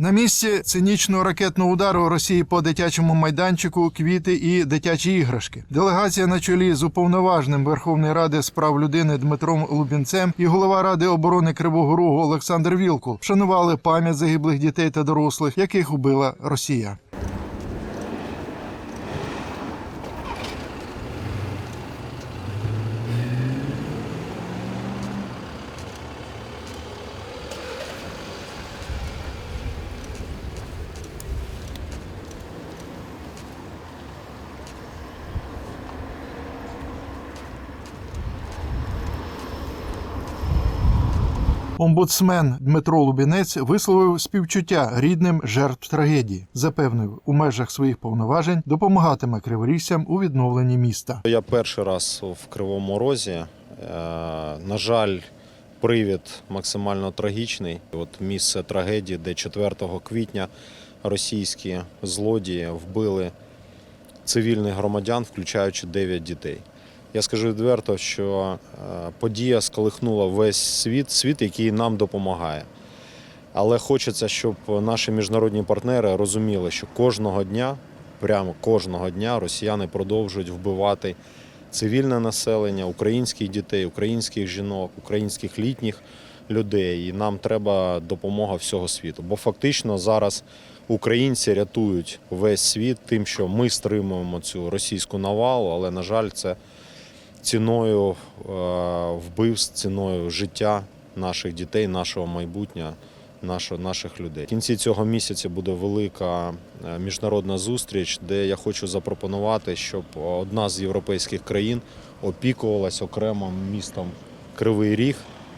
На місці цинічного ракетного удару Росії по дитячому майданчику квіти і дитячі іграшки. Делегація на чолі з уповноваженим Верховної Ради з прав людини Дмитром Лубінцем і голова Ради оборони Кривого Рогу Олександр Вілкул вшанували пам'ять загиблих дітей та дорослих, яких убила Росія. Омбудсмен Дмитро Лубінець висловив співчуття рідним жертв трагедії, запевнив у межах своїх повноважень допомагатиме криворіжцям у відновленні міста. Я перший раз в Кривому Розі. Е, На жаль, привід максимально трагічний. От місце трагедії, де 4 квітня російські злодії вбили цивільних громадян, включаючи 9 дітей. Я скажу відверто, що е, подія сколихнула весь світ, світ, який нам допомагає. Але хочеться, щоб наші міжнародні партнери розуміли, що кожного дня, прямо кожного дня, росіяни продовжують вбивати цивільне населення, українських дітей, українських жінок, українських літніх людей. І нам треба допомога всього світу. Бо фактично зараз українці рятують весь світ тим, що ми стримуємо цю російську навалу, але на жаль, це ціною е, вбивств, ціною життя наших дітей, нашого майбутнього, наших людей. В кінці цього місяця буде велика е, міжнародна зустріч, де я хочу запропонувати, щоб одна з європейських країн опікувалась окремо містом Кривий Ріг,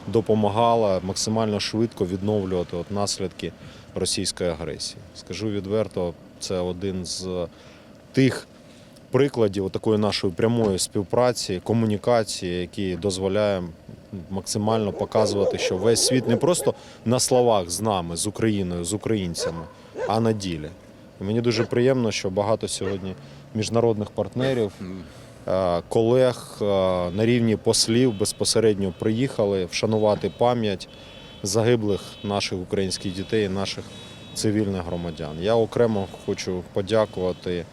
допомагала максимально швидко відновлювати от наслідки російської агресії. Скажу відверто, це один з тих прикладів такої нашої прямої співпраці, комунікації, які дозволяє максимально показувати, що весь світ не просто на словах з нами, з Україною, з українцями, а на ділі. І мені дуже приємно, що багато сьогодні міжнародних партнерів, е, колег е, на рівні послів безпосередньо приїхали вшанувати пам'ять загиблих наших українських дітей, наших цивільних громадян. Я окремо хочу подякувати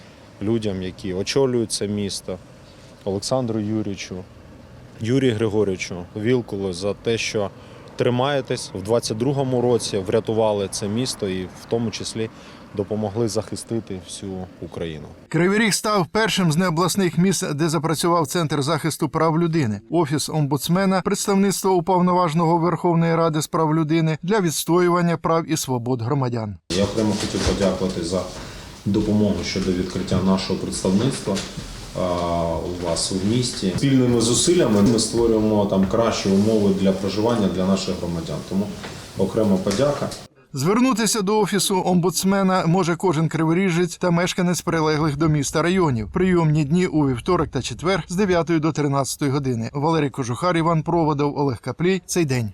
людям, які очолюють це місто, Олександру Юрійовичу, Юрію Григорьовичу, Вілкулу за те, що тримаєтесь в 22-му році, врятували це місто і в тому числі допомогли захистити всю Україну. Кривий Ріг став першим з необласних міст, де запрацював центр захисту прав людини, офіс омбудсмена, представництво уповноваженого Верховної Ради з прав людини для відстоювання прав і свобод громадян. Я окремо хотів подякувати за допомогу щодо відкриття нашого представництва у вас у місті. Спільними зусиллями ми створюємо там кращі умови для проживання для наших громадян. Тому окремо подяка. Звернутися до офісу омбудсмена може кожен криворіжець та мешканець прилеглих до міста районів. Прийомні дні у вівторок та четвер з 9 до 13 години. Валерій Кожухар, Іван Проводов, Олег Каплій. Цей день.